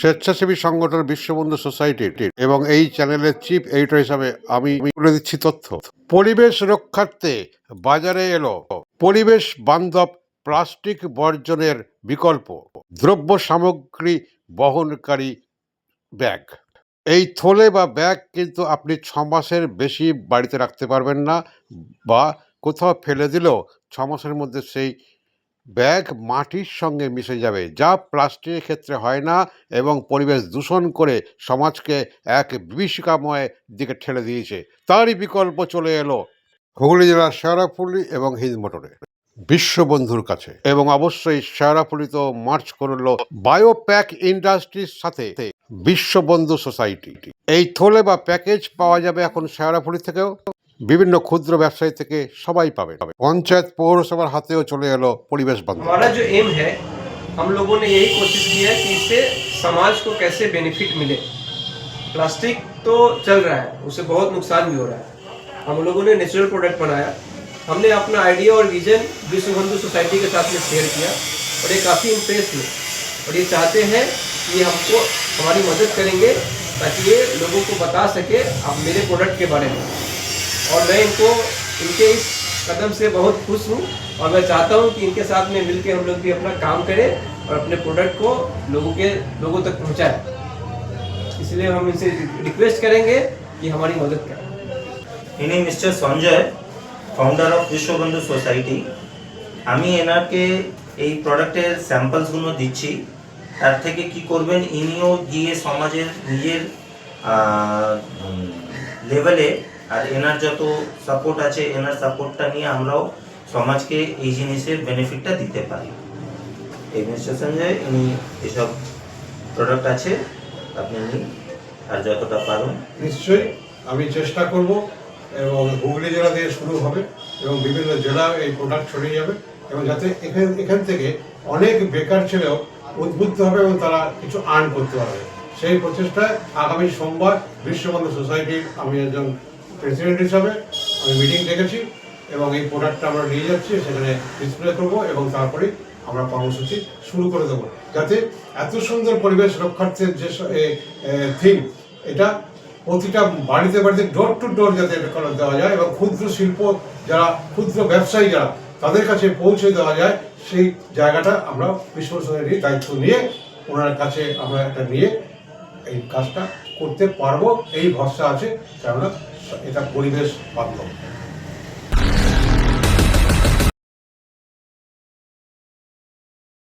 স্বেচ্ছাসেবী সংগঠন বিশ্ববন্ধু সোসাইটির এবং এই চ্যানেলের চিফ এডিটর হিসাবে আমি তুলে দিচ্ছি তথ্য। পরিবেশ রক্ষার্থে বাজারে এলো পরিবেশ বান্ধব প্লাস্টিক বর্জনের বিকল্প দ্রব্য সামগ্রী বহনকারী ব্যাগ। এই থলে বা ব্যাগ কিন্তু আপনি ছ মাসের বেশি বাড়িতে রাখতে পারবেন না বা কোথাও ফেলে দিলেও ছ মাসের মধ্যে সেই ব্যাগ মাটির সঙ্গে মিশে যাবে, যা প্লাস্টিকের ক্ষেত্রে হয় না এবং পরিবেশ দূষণ করে সমাজকে এক বিভীষিকাময় দিকে ঠেলে দিয়েছে। তারই বিকল্প চলে এলো হুগলি জেলার শেওড়াফুলি এবং হিন্দমোটরে বিশ্ববন্ধুর কাছে। এবং অবশ্যই শেওড়াফুলি তো মার্চ করল বায়োপ্যাক ইন্ডাস্ট্রির সাথে বিশ্ববন্ধু সোসাইটি। এই থলে বা প্যাকেজ পাওয়া যাবে এখন শেওড়াফুলি থেকেও। বিভিন্ন ক্ষুদ্র ব্যবসায়ী থেকে সবাই পাবে পঞ্চায়েত পৌরসভার হাতেও চলে এলো পরিবেশ বান্ধব हमारा जो एम है हम लोगों ने यही कोशिश की है कि इससे समाज को कैसे बेनिफिट मिले प्लास्टिक तो चल रहा है उससे बहुत नुकसान भी हो रहा है हम लोगों ने नेचुरल प्रोडक्ट बनाया हमने अपना आइडिया और विजन विश्व बंधु सोसाइटी के साथ में शेयर किया और ये काफ़ी इम्प्रेस हुए और ये चाहते हैं कि ये हमको हमारी मदद करेंगे ताकि ये लोगों को बता सके अब मेरे प्रोडक्ट के बारे में और मैं इनको इनके इस कदम से बहुत खुश हूँ और मैं चाहता हूँ कि इनके साथ में मिलकर हम लोग भी अपना काम करें और अपने प्रोडक्ट को लोगों के लोगों तक पहुँचाएं इसलिए हम इनसे रिक्वेस्ट करेंगे कि हमारी मदद करें ইনি mister Sanjay founder of Bishwabandhu society আমি এনাকে এই প্রোডাক্টের স্যাম্পলসগুলো দিচ্ছি তার থেকে কি করবেন ইনিও গিয়ে সমাজের নিজের লেভেলে আর এনার যত সাপোর্ট আছে, এনার সাপোর্টটা নিয়ে আমরাও সমাজকে এই জিনিসের বেনিফিটটা দিতে পারি। এই মিস্টার সঞ্জয় ইনি এসব প্রোডাক্ট আছে, আপনি নিন, আর যতটা পারুন। নিশ্চয়ই, আমি চেষ্টা করব, এবং হুগলি জেলা দিয়ে শুরু হবে, এবং বিভিন্ন জেলা এই প্রোডাক্ট ছড়িয়ে যাবে, এবং যাতে এখান এখান থেকে অনেক বেকার ছেলেও উদ্বুদ্ধ হবে এবং তারা কিছু আর্ন করতে পারবে। সেই প্রচেষ্টায় আগামী সোমবার বিশ্ববন্ধু সোসাইটির আমি একজন প্রেসিডেন্ট হিসাবে আমি মিটিং ডেকেছি এবং এই প্রোডাক্টটা আমরা নিয়ে যাচ্ছি, সেখানে ডিসপ্লে করব এবং তারপরে আমরা কর্মসূচি শুরু করে দেবো। যাতে এত সুন্দর পরিবেশ রক্ষার্থের যে থিম এটা প্রতিটা বাড়িতে বাড়িতে ডোর টু ডোর যাতে এটা দেওয়া যায় এবং ক্ষুদ্র শিল্প যারা, ক্ষুদ্র ব্যবসায়ী যারা, তাদের কাছে পৌঁছে দেওয়া যায়, সেই জায়গাটা আমরা বিশ্ব দায়িত্ব নিয়ে ওনার কাছে আমরা একটা নিয়ে এই কাজটা করতে পারব, এই ভরসা আছে, কেননা এটা পরিবেশ বান্ধব